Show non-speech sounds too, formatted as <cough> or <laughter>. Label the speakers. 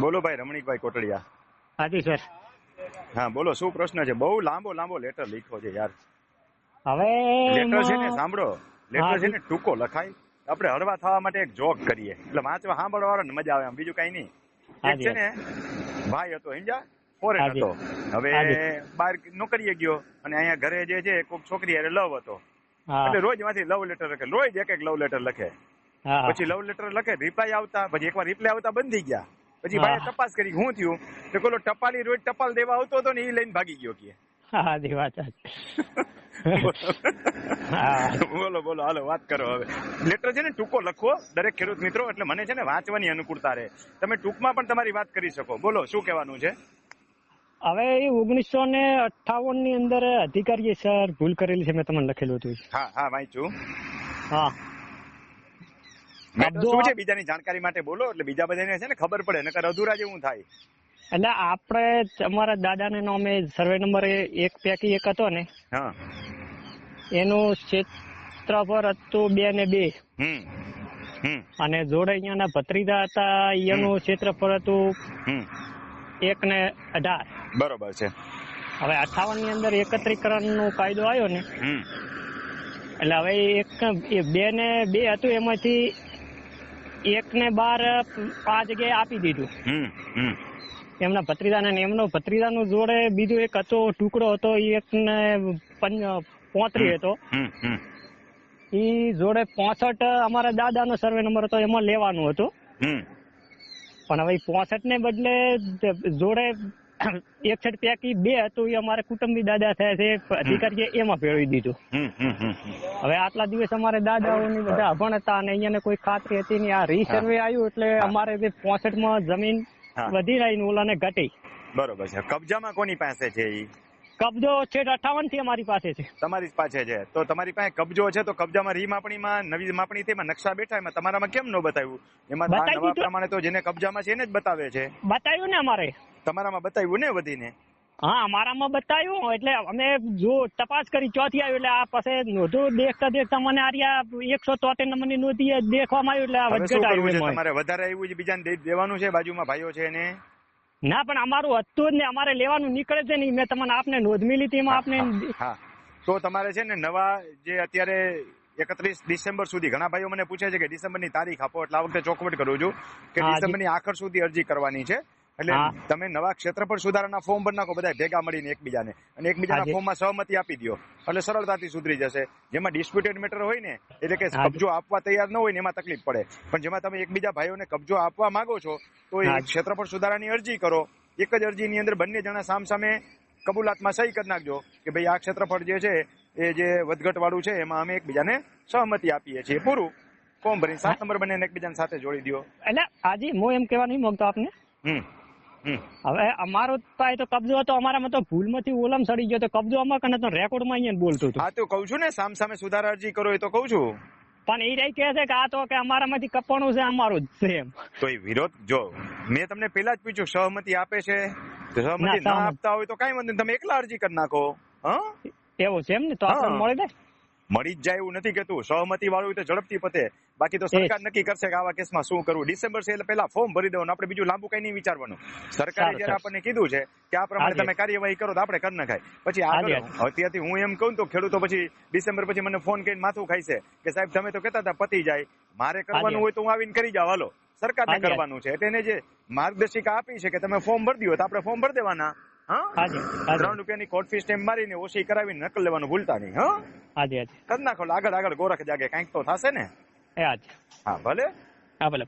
Speaker 1: બોલો ભાઈ રમણીકભાઈ કોટડિયા.
Speaker 2: હાજી સર
Speaker 1: હા બોલો શું પ્રશ્ન છે? બહુ લાંબો લાંબો લેટર લખ્યો છે યાર.
Speaker 2: હવે
Speaker 1: લેટર છે ને સાંભળો. લેટર છે ને ટૂંકો લખાય. આપણે હળવા થવા માટે એક જોક કરીએ. એટલે વાંચવા સાંભળવા વાળાને મજા આવે આમ. બીજું કઈ નહીં. એક છે ને ભાઈ હતો હિંજા? ફોરેન હતો. હવે. બહાર નોકરીએ ગયો અને અહીંયા ઘરે જે છે કોઈક છોકરી અરે લવ હતો. એટલે રોજમાંથી લવ લેટર લખે. રોજ એક એક લવ લેટર લખે પછી લવ લેટર લખે રિપ્લાય આવતા પછી એકવાર રિપ્લાય આવતા બંધ થઈ ગયા. પછી ભાઈ તપાસ કરી શું થયું? તો પેલો ટપાલી રોજ ટપાલ દેવા આવતો હતો ને એ લઈને ભાગી ગયો કે.
Speaker 2: હાજી વાત <laughs>
Speaker 1: બોલો બોલો હાલો વાત કરો હવે. લેટર છે ને ટૂંકો લખો દરેક ખેડૂત મિત્રો એટલે મને છે ને વાંચવાની અનુકૂળતા રહે. તમે ટૂંકમાં પણ તમારી વાત કરી શકો. બોલો શું કહેવાનું છે?
Speaker 2: હવે એ ઓગણીસો ને અઠ્ઠાવનની અંદર અધિકારીએ સર ભૂલ કરેલી છે મેં તમને લખેલું હતું.
Speaker 1: હા હા વાંચું
Speaker 2: હા.
Speaker 1: શું છે બીજાની જાણકારી માટે બોલો એટલે બીજા બધાને છે ને ખબર પડે નકર અધૂરા જેવું થાય.
Speaker 2: એટલે આપણે અમારા દાદાને નામે સર્વે નંબર એક પૈકી એક હતો ને
Speaker 1: હા.
Speaker 2: એનું ક્ષેત્રફળ હતું બે ને બે. અને જોડે અહીંયાના ભત્રીજા હતા એનું ક્ષેત્રફળ હતું એક ને અઢાર.
Speaker 1: બરોબર છે.
Speaker 2: હવે અઠાવનની અંદર એકત્રીકરણ નો કાયદો આવ્યો ને એટલે હવે એક બે ને બે હતું એમાંથી એક ને બાર આ જગ્યાએ આપી દીધું. એમના ભત્રીજાને ને એમનો ભત્રીજાનું જોડે બીજો એક હતો ટુકડો હતો એ એક ને પોત્રી હતો.
Speaker 1: હમ
Speaker 2: જોડે પોસઠ અમારા દાદાનો સર્વે નંબર હતો એમાં લેવાનું હતું. પણ હવે પોસઠ ને બદલે જોડે એકસઠ પૈકી બે હતું એ અમારે કુટુંબી દાદા થયા છે અધિકારીએ એમાં ભેળવી દીધું. હવે આટલા દિવસ અમારે દાદાઓની બધા અભણ હતા અને અહીંયા કોઈ ખાતરી હતી નહીં. આ રીસર્વે આવ્યું એટલે અમારે જે પોસઠમાં જમીન વધી રહી ને ઓલાને ઘટી.
Speaker 1: બરોબર છે. કબજામાં કોની પાસે છે એ
Speaker 2: કબજો છેક અઠાવનથી અમારી પાસે છે.
Speaker 1: તમારી પાસે છે. તો તમારી પાસે કબજો છે તો કબજામાં રી માપણીમાં નવી માપણી થી નકશા બેઠા એમાં તમારામાં કેમ ન બતાવ્યું? એમાં નવા પ્રમાણે તો જેને કબજામાં છે એને જ બતાવે છે.
Speaker 2: બતાવ્યું ને અમારે.
Speaker 1: તમારામાં બતાવ્યું ને વધીને
Speaker 2: હા અમારામાં બતાવ્યું. એટલે અમે જો તપાસ કરી ચોથી આવ્યું એટલે આ પાસે નોંધું દેખતા દેખતા મને આર્યા એકસો તોતેર નંબરની નોંધી દેખવામાં આવ્યું એટલે આ વધઘટ
Speaker 1: તમારે વધારે આવ્યું છે બીજાને દેવાનું છે બાજુમાં ભાઈઓ છે ને
Speaker 2: ના પણ અમારું હતું જ ને અમારે લેવાનું નીકળે છે ને મેં તમને આપને નોંધ મિલી હતી એમાં આપને
Speaker 1: હા, તો તમારે છે ને નવા જે અત્યારે એકત્રીસ ડિસેમ્બર સુધી ઘણા ભાઈઓ મને પૂછે છે કે ડિસેમ્બરની તારીખ આપો એટલે આ વખતે ચોખવટ કરું છું કે
Speaker 2: ડિસેમ્બરની
Speaker 1: ડિસેમ્બરની આખર સુધી અરજી કરવાની છે. એટલે તમે નવા ક્ષેત્રફળ સુધારાના ફોર્મ ભરી નાખો બધા ભેગા મળીને એકબીજાને. અને એકબીજાના. ફોર્મમાં સહમતિ આપી દો એટલે સરળતાથી સુધરી જશે. જેમાં ડિસ્પ્યુટેડ મેટર હોય ને એટલે કે કબજો આપવા તૈયાર ન હોય ને એમાં તકલીફ પડે. પણ જેમાં તમે એકબીજા ભાઈઓને કબજો આપવા માંગો છો તો એ. ક્ષેત્રફળ સુધારાની અરજી કરો. એક જ અરજીની અંદર બંને જણા સામસામે કબૂલાતમાં સહી કરી નાખજો કે ભાઈ આ ક્ષેત્રફળ જે છે એ જે વધઘટ વાળું છે એમાં અમે એકબીજાને સહમતિ આપીએ છીએ. પૂરું. ફોર્મ ભરીને સાત નંબર બંને એકબીજાને સાથે જોડી દો
Speaker 2: એટલે આજે હું એમ કહેવા નહીં માંગતો આપને.
Speaker 1: હમ.
Speaker 2: હવે અમારો પાસે તો કબજો હતો અમારામાં તો ભૂલમાંથી ઓલમ સડી ગયો તો કબજો અમાર કને તો રેકોર્ડમાં અહીંયા બોલતો હતો.
Speaker 1: હા તો કહું છું ને સામ સામે સુધારા અરજી કરો એ તો કહું છું.
Speaker 2: પણ એ રહી કહે છે કે આ તો કે અમારામાંથી કપાણું છે અમારું જ છે એમ.
Speaker 1: તો એ વિરોધ જો મેં તમને પેલા જ પૂછ્યું સહમતિ આપે છે? સહમતિ
Speaker 2: ના,
Speaker 1: આપતા હોય તો કઈ વાંધો તમે એકલા અરજી કરી નાખો હા?
Speaker 2: એવું છે એમ ને? તો આપણે મળી. જાય
Speaker 1: મળી જ જાય એવું નથી કેતું સહમતી વાળું તો ઝડપથી પતે. બાકી તો સરકાર નક્કી કરશે કે આવા કેસમાં શું કરવું. ડિસેમ્બર છે એટલે પેલા ફોર્મ ભરી દેવાનું. આપણે બીજું લાંબુ કઈ નહીં વિચારવાનું. સરકારે જયારે આપણને કીધું છે કે આ પ્રમાણે તમે કાર્યવાહી કરો તો આપણે કરી નખાય. પછી આગળ અત્યારથી હું એમ કહું તો ખેડૂતો પછી ડિસેમ્બર પછી મને ફોન કરીને માથું ખાઈ છે કે સાહેબ તમે તો કહેતા હતા પતી જાય. મારે કરવાનું હોય તો હું આવીને કરી જાવ હાલો. સરકારને. કરવાનું છે. એટલે એને જે માર્ગદર્શિકા આપી છે કે તમે ફોર્મ ભરી દો તો આપણે ફોર્મ ભરી દેવાના. ત્રણ રૂપિયાની કોર્ટ ફી સ્ટેમ્પ મારીને ઓછી કરાવીને નકલ લેવાનું ભૂલતા નહીં હા?
Speaker 2: હાજી હાજી.
Speaker 1: કરી નાખો આગળ આગળ ગોરખ જાગે કાંઈક તો થશે ને?
Speaker 2: એ હાજી.
Speaker 1: હા ભલે.
Speaker 2: હા ભલે.